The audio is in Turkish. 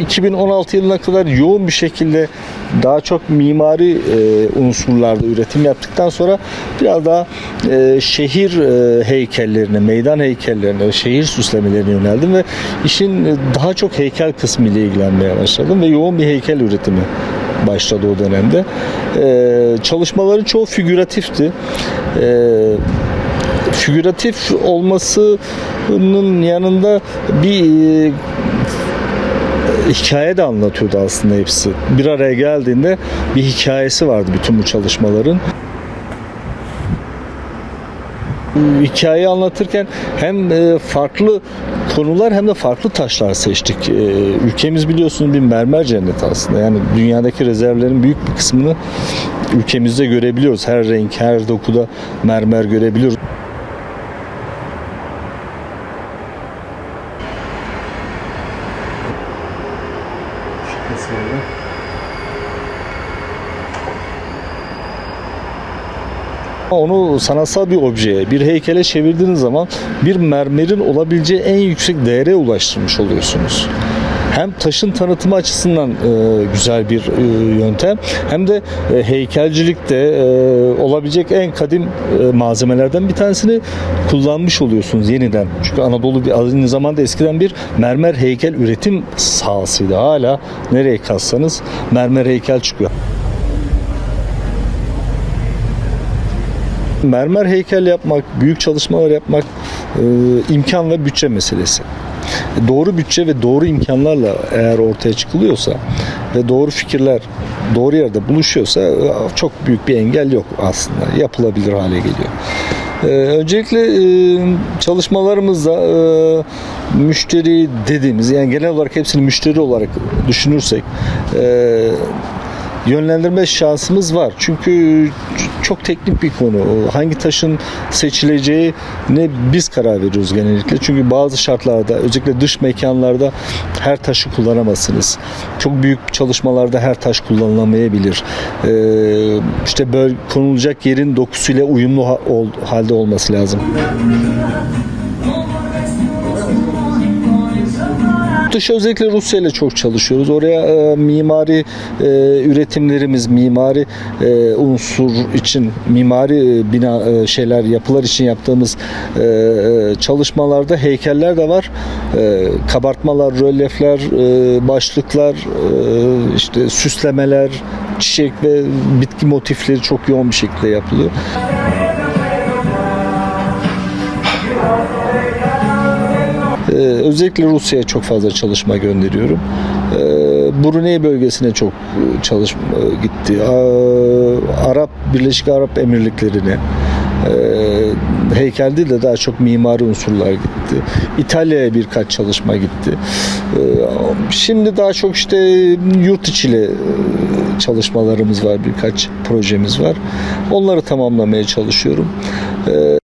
2016 yılına kadar yoğun bir şekilde daha çok mimari e, unsurlarda üretim yaptıktan sonra biraz daha e, şehir e, heykellerine, meydan heykellerine, şehir süslemelerine yöneldim ve işin e, daha çok heykel kısmı ile ilgilenmeye başladım ve yoğun bir heykel üretimi başladı o dönemde. E, çalışmaların çoğu figüratifti. E, figüratif olmasının yanında bir e, hikaye de anlatıyordu aslında hepsi. Bir araya geldiğinde bir hikayesi vardı bütün bu çalışmaların. Hikayeyi anlatırken hem e, farklı konular hem de farklı taşlar seçtik. E, Ülkemiz biliyorsunuz bir mermer cenneti aslında. Yani dünyadaki rezervlerin büyük bir kısmını ülkemizde görebiliyoruz. Her renk, her dokuda mermer görebiliyoruz. Onu sanatsal bir objeye, bir heykele çevirdiğiniz zaman bir mermerin olabileceği en yüksek değere ulaştırmış oluyorsunuz. Hem taşın tanıtımı açısından e, güzel bir e, yöntem hem de e, heykelcilikte e, olabilecek en kadim e, malzemelerden bir tanesini kullanmış oluyorsunuz yeniden. Çünkü Anadolu bir aynı zamanda eskiden bir mermer heykel üretim sahasıydı. Hala nereye kazsanız mermer heykel çıkıyor. Mermer heykel yapmak, büyük çalışmalar yapmak e, imkan ve bütçe meselesi. Doğru bütçe ve doğru imkanlarla eğer ortaya çıkılıyorsa ve doğru fikirler doğru yerde buluşuyorsa çok büyük bir engel yok aslında. Yapılabilir hale geliyor. Ee, öncelikle e, çalışmalarımızda e, müşteri dediğimiz yani genel olarak hepsini müşteri olarak düşünürsek e, yönlendirme şansımız var. Çünkü çok teknik bir konu. Hangi taşın seçileceği ne biz karar veriyoruz genellikle. Çünkü bazı şartlarda özellikle dış mekanlarda her taşı kullanamazsınız. Çok büyük çalışmalarda her taş kullanılamayabilir. Ee, işte böyle konulacak yerin dokusuyla uyumlu halde olması lazım. Dışı özellikle Rusya ile çok çalışıyoruz. Oraya e, mimari e, üretimlerimiz, mimari e, unsur için, mimari e, bina e, şeyler, yapılar için yaptığımız e, e, çalışmalarda heykeller de var. E, kabartmalar, rölyefler, e, başlıklar, e, işte süslemeler, çiçek ve bitki motifleri çok yoğun bir şekilde yapılıyor. Özellikle Rusya'ya çok fazla çalışma gönderiyorum. Ee, Brunei bölgesine çok e, çalışma e, gitti. Arap Birleşik Arap Emirlikleri'ne e, heykel değil de daha çok mimari unsurlar gitti. İtalya'ya birkaç çalışma gitti. Ee, Şimdi daha çok işte yurt içiyle çalışmalarımız var, birkaç projemiz var. Onları tamamlamaya çalışıyorum. Ee,